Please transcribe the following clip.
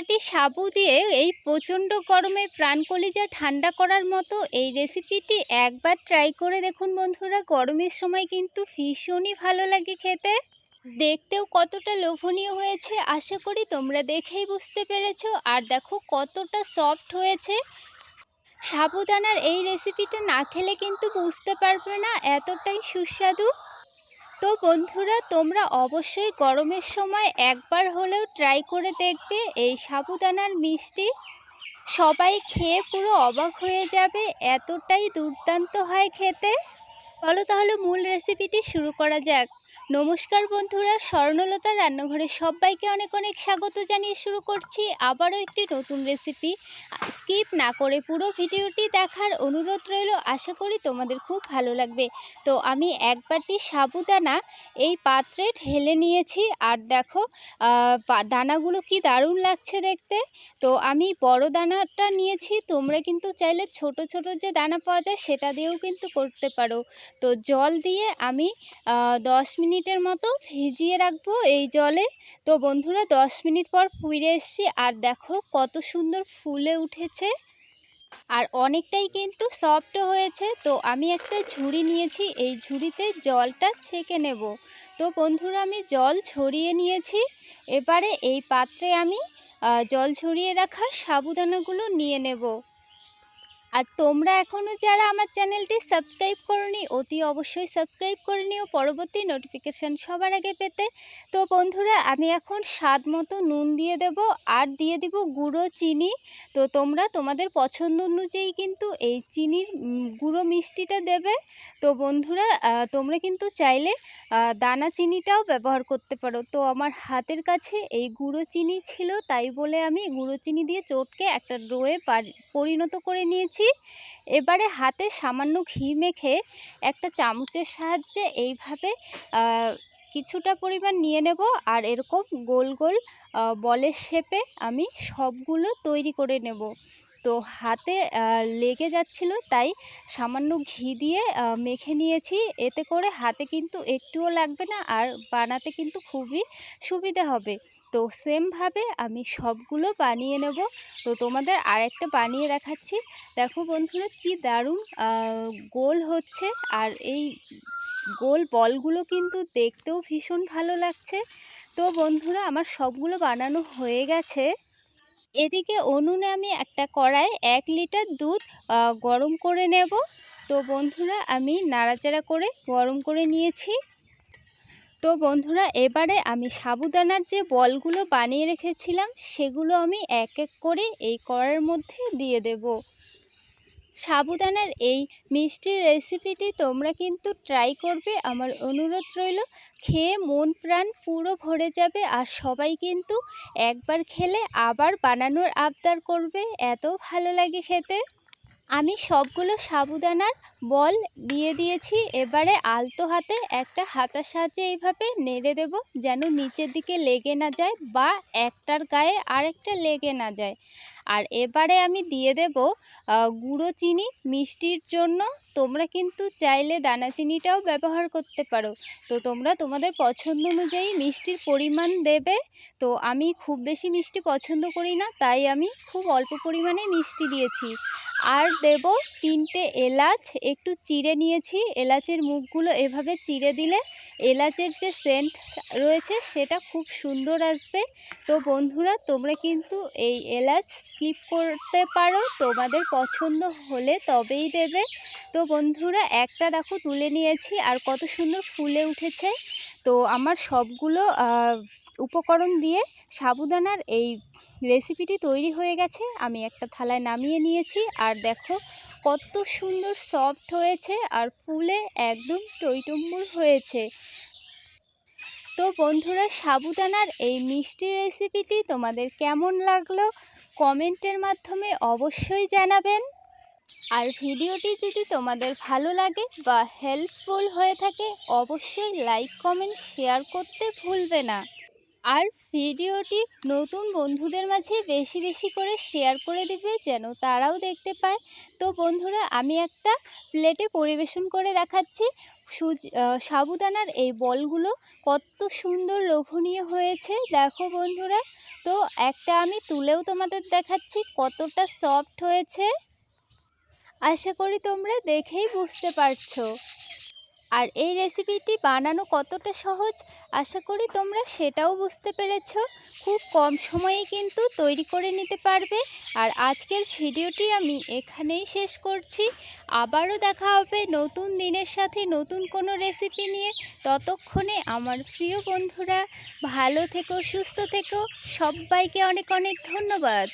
বাটি সাবু দিয়ে এই প্রচণ্ড গরমে প্রাণ কলিজা ঠান্ডা করার মতো এই রেসিপিটি একবার ট্রাই করে দেখুন বন্ধুরা। গরমের সময় কিন্তু ভীষণই ভালো লাগে খেতে। দেখতেও কতটা লোভনীয় হয়েছে, আশা করি তোমরা দেখেই বুঝতে পেরেছ। আর দেখো কতটা সফট হয়েছে। সাবুদানার এই রেসিপিটা না খেলে কিন্তু বুঝতে পারবে না, এতটাই সুস্বাদু। তো বন্ধুরা, তোমরা অবশ্যই গরমের সময় একবার হলেও ট্রাই করে দেখবে এই সাবুদানার মিষ্টি। সবাই খেয়ে পুরো অবাক হয়ে যাবে, এতটাই দুর্দান্ত হয় খেতে। বলো তাহলে মূল রেসিপিটি শুরু করা যাক। নমস্কার বন্ধুরা, স্বর্ণলতা রান্নাঘরে সবাইকে অনেক অনেক স্বাগত জানিয়ে শুরু করছি আবারও একটি নতুন রেসিপি স্কিপ না করে পুরো ভিডিওটি দেখার অনুরোধ রইল, আশা করি তোমাদের খুব ভালো লাগবে। তো আমি এক বাটি সাবুদানা এই পাত্রে ঢেলে নিয়েছি, আর দেখো দানাগুলো কি দারুণ লাগছে দেখতে। তো আমি বড় দানাটা নিয়েছি, তোমরা কিন্তু চাইলে ছোট ছোট যে দানা পাওয়া যায় সেটা দিয়েও কিন্তু করতে পারো। তো জল দিয়ে আমি দশ দশ মিনিটের মতো ভিজিয়ে রাখব এই জলে। তো বন্ধুরা, দশ মিনিট পর ফিরে এসেছি আর দেখো কত সুন্দর ফুলে উঠেছে। আর অনেকটাই কিন্তু সফটও হয়েছে। তো আমি একটা ঝুড়ি নিয়েছি, এই ঝুড়িতে জলটা ছেঁকে নেব। তো বন্ধুরা, আমি জল ছড়িয়ে নিয়েছি। এবারে এই পাত্রে আমি জল ছড়িয়ে রাখা সাবুদানাগুলো নিয়ে নেব। আর তোমরা এখনও যারা আমার চ্যানেলটি সাবস্ক্রাইব করনি, অতি অবশ্যই সাবস্ক্রাইব করে নিও। পরবর্তী নোটিফিকেশান সবার আগে পেতে। তো বন্ধুরা, আমি এখন স্বাদ মতো নুন দিয়ে দেব আর দিয়ে দিব গুঁড়ো চিনি। তো তোমরা তোমাদের পছন্দ অনুযায়ী কিন্তু এই চিনির গুঁড়ো মিষ্টিটা দেবে। তো বন্ধুরা তোমরা কিন্তু চাইলে দানা চিনিটাও ব্যবহার করতে পারো। তো আমার হাতের কাছে এই গুঁড়ো চিনি ছিল, তাই বলে আমি গুঁড়ো চিনি দিয়ে চটকে একটা ডোয়ে পরিণত করে নিয়েছি। এবারে হাতে সামান্য ঘি মেখে একটা চামচের সাহায্যে এইভাবে কিছুটা পরিমাণ নিয়ে নেব আর এরকম গোল গোল বলের শেপে আমি সবগুলো তৈরি করে নেব। তো হাতে লেগে যাচ্ছিল তাই সামান্য ঘি দিয়ে মেখে নিয়েছি। এতে করে হাতে কিন্তু একটুও লাগবে না আর বানাতে কিন্তু খুবই সুবিধা হবে। তো সেমভাবে আমি সবগুলো বানিয়ে নেব। তো তোমাদের আরেকটা বানিয়ে দেখাচ্ছি। দেখো বন্ধুরা কি দারুণ গোল হচ্ছে। আর এই গোল বলগুলো কিন্তু দেখতেও ভীষণ ভালো লাগছে। তো বন্ধুরা আমার সবগুলো বানানো হয়ে গেছে। এদিকে উনুনে আমি একটা কড়াই, এক লিটার দুধ গরম করে নেব। তো বন্ধুরা আমি নাড়াচাড়া করে গরম করে নিয়েছি। তো বন্ধুরা, এবারে আমি সাবুদানার যে বলগুলো বানিয়ে রেখেছিলাম, সেগুলো আমি এক এক করে এই কড়ার মধ্যে দিয়ে দেব। সাবুদানার এই মিষ্টির রেসিপিটি তোমরা কিন্তু ট্রাই করবে, আমার অনুরোধ রইল। খেয়ে মন প্রাণ পুরো ভরে যাবে আর সবাই কিন্তু একবার খেলে আবার বানানোর আবদার করবে, এত ভালো লাগে খেতে। আমি সবগুলো সাবুদানার বল দিয়ে দিয়েছি, এবারে আলতো হাতে একটা হাতার সাহায্যে এইভাবে নেড়ে দেব যেন নিচের দিকে লেগে না যায় বা একটার গায়ে আরেকটা লেগে না যায়। আর এবারে আমি দিয়ে দেব গুঁড়ো চিনি মিষ্টির জন্য। তোমরা কিন্তু চাইলে দানা চিনিটাও ব্যবহার করতে পারো। তো তোমরা তোমাদের পছন্দ অনুযায়ী মিষ্টির পরিমাণ দেবে। তো আমি খুব বেশি মিষ্টি পছন্দ করি না, তাই আমি খুব অল্প পরিমাণে মিষ্টি দিয়েছি। আর দেব তিনটে এলাচ, একটু চিড়ে নিয়েছি। এলাচের মুখগুলো এভাবে চিড়ে দিলে এলাচের যে সেন্ট রয়েছে সেটা খুব সুন্দর আসবে। তো বন্ধুরা, তোমরা কিন্তু এই এলাচ স্কিপ করতে পারো। তোমাদের পছন্দ হলে তবেই দেবে। তো বন্ধুরা, একটা দেখো তুলে নিয়েছি আর কত সুন্দর ফুলে উঠেছে। তো আমার সবগুলো উপকরণ দিয়ে সাবুদানার এই রেসিপিটি তৈরি হয়ে গেছে। আমি একটা থালায় নামিয়ে নিয়েছি। আর দেখো কত সুন্দর সফট হয়েছে আর ফুলে একদম টইটম্বুর হয়েছে। তো বন্ধুরা, সাবুদানার এই মিষ্টি রেসিপিটি তোমাদের কেমন লাগল? কমেন্টের মাধ্যমে অবশ্যই জানাবেন। আর ভিডিওটি যদি তোমাদের ভালো লাগে বা হেল্পফুল হয়ে থাকে, অবশ্যই লাইক কমেন্ট শেয়ার করতে ভুলবে না। আর ভিডিওটি নতুন বন্ধুদের মাঝে বেশি বেশি করে শেয়ার করে দিবে যেন তারাও দেখতে পায়। তো বন্ধুরা, আমি একটা প্লেটে পরিবেশন করে দেখাচ্ছি। সুজ সাবুদানার এই বলগুলো কত সুন্দর লোভনীয় হয়েছে। দেখো বন্ধুরা, তো একটা আমি তুলেও তোমাদের দেখাচ্ছি কতটা সফট হয়েছে। আশা করি তোমরা দেখেই বুঝতে পারছ। আর এই রেসিপিটি বানানো কতটা সহজ? আশা করি তোমরা সেটাও বুঝতে পেরেছ। খুব কম সময়ে কিন্তু তৈরি করে নিতে পারবে। আর আজকের ভিডিওটি আমি এখানেই শেষ করছি। আবারও দেখা হবে নতুন দিনের সাথে নতুন কোনো রেসিপি নিয়ে। ততক্ষণে আমার প্রিয় বন্ধুরা, ভালো থেকো, সুস্থ থেকো। সবাইকে অনেক অনেক ধন্যবাদ।